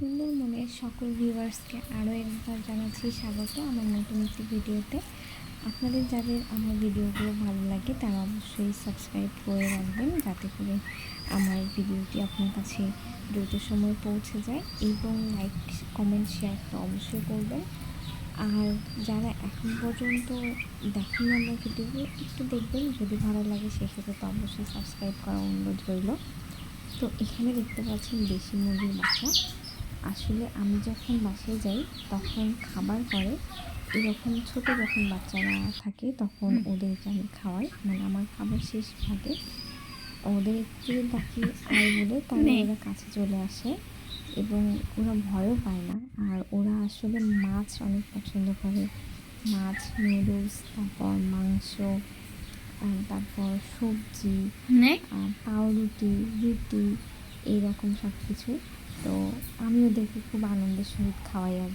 সুন্দর মনের সকল ভিউয়ার্সকে আরও একবার জানাচ্ছি স্বাগত আমার নতুন একটি ভিডিওতে। আপনাদের যাদের আমার ভিডিওগুলো ভালো লাগে তারা অবশ্যই সাবস্ক্রাইব করে রাখবেন যাতে করে আমার ভিডিওটি আপনার কাছে দ্রুত সময় পৌঁছে যায় এবং লাইক কমেন্ট শেয়ার তো অবশ্যই করবেন। আর যারা এখন পর্যন্ত দেখেন আমার ভিডিওগুলো, একটু দেখবেন, যদি ভালো লাগে সেক্ষেত্রে তো অবশ্যই সাবস্ক্রাইব করা অনুরোধ রইল। তো এখানে দেখতে পাচ্ছেন দেশি মুরগির বাসা আসলে আমি যখন বাসায় যাই তখন খাবার পরে এরকম ছোট যখন বাচ্চারা থাকে তখন ওদেরকে আমি খাওয়াই। মানে আমার খাবার শেষ ভাগে ওদের একটু ডাকি আয় বলে তাহলে ওরা কাছে চলে আসে এবং ওরা ভয়ও পায় না। আর ওরা আসলে মাছ অনেক পছন্দ করে। মাছ নুডলস তারপর মাংস আর তারপর সবজি আর পাউরুটি রুটি এইরকম সব কিছু তো আমিও দেখে খুব আনন্দের সহিত খাওয়াই আর।